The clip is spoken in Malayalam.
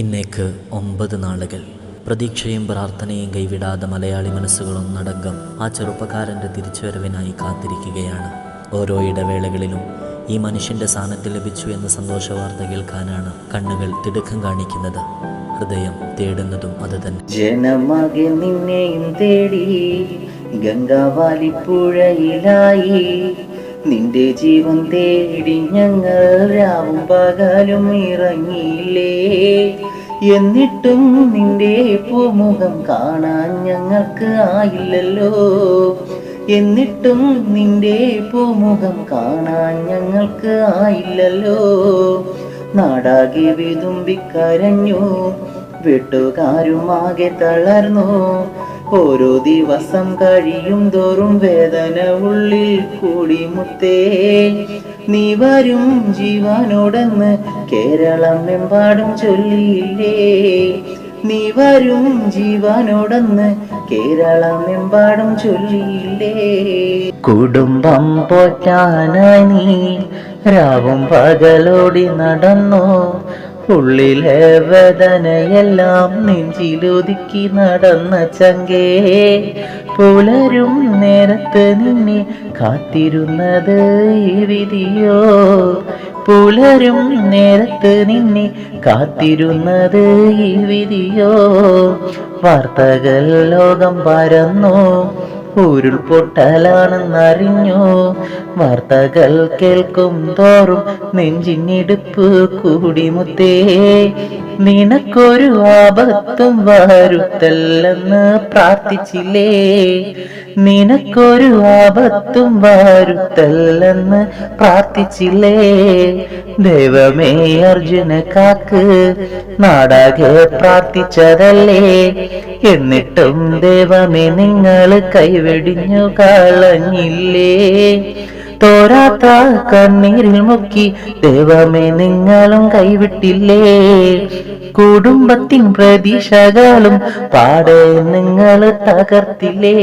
ഇന്നേക്ക് ഒമ്പത് നാളുകൾ. പ്രതീക്ഷയും പ്രാർത്ഥനയും കൈവിടാതെ മലയാളി മനസ്സുകളൊന്നടങ്കം ആ ചെറുപ്പക്കാരന്റെ തിരിച്ചുവരവിനായി കാത്തിരിക്കുകയാണ്. ഓരോ ഇടവേളകളിലും ഈ മനുഷ്യന്റെ സാന്നിധ്യം ലഭിച്ചു എന്ന സന്തോഷ വാർത്ത കേൾക്കാനാണ് കണ്ണുകൾ തിടുക്കം കാണിക്കുന്നത്. ഹൃദയം തേടുന്നതും അത് തന്നെ ജനമാകെ നിന്നെയും തേടി ഗംഗാവാലിപ്പുഴയിലായി നിന്റെ ജീവൻ തേടി ഞങ്ങൾ രാവും പകലും ഇറങ്ങിയില്ലേ? എന്നിട്ടും നിന്റെ പൂമുഖം കാണാൻ ഞങ്ങൾക്ക് ആയില്ലല്ലോ. എന്നിട്ടും നിന്റെ പൂമുഖം കാണാൻ ഞങ്ങൾക്ക് ആയില്ലല്ലോ. നാടാകെ വിതുമ്പിക്കരഞ്ഞു വീട്ടുകാരുമാകെ തളർന്നു ഓരോ ദിവസം കഴിയും തോറും വേദന ഉള്ളിൽ കൂടി മുത്തേ. നീ വരും ജീവനോടെന്ന് കേരളം എമ്പാടും ചൊല്ലിയില്ലേ. നീ വരും ജീവനോടെന്ന് കേരളം എമ്പാടും ചൊല്ലിയില്ലേ. കുടുംബം പോറ്റാനായി നീ രാവും പകലോടി നടന്നു. ഉള്ളിലെ വേദനയെല്ലാം നെഞ്ചിലൊതുക്കി നടന്ന ചങ്കേ. പുലരും നേരത്ത് നിന്നെ കാത്തിരുന്നത് ഈ വിധിയോ? പുലരും നേരത്ത് നിന്നെ കാത്തിരുന്നത് ഈ വിധിയോ? വാർത്തകൾ ലോകം പരന്നു ഉരുൾപൊട്ടലാണെന്നറിഞ്ഞു? വാർത്തകൾ കേൾക്കും തോറും നെഞ്ചിനിടുപ്പ് കൂടി മുത്തേ നിനക്കൊരു ആപത്തും വരുത്തല്ലെന്ന് പ്രാർത്ഥിച്ചില്ലേ? നിനക്കൊരു ആപത്തും വരുത്തല്ലെന്ന് പ്രാർത്ഥിച്ചില്ലേ? ദൈവമേ അർജുന കാക്ക് നാടാകെ പ്രാർത്ഥിച്ചതല്ലേ? എന്നിട്ടും ദൈവമേ നിങ്ങൾ കൈവെടിഞ്ഞു കളഞ്ഞില്ലേ? തോരാത്ത കണ്ണീരിൽ മുക്കി ദൈവമേ നിങ്ങളും കൈവിട്ടില്ലേ? കുടുംബത്തിൻ പ്രതീക്ഷകളും പാടെ നിങ്ങൾ തകർത്തില്ലേ?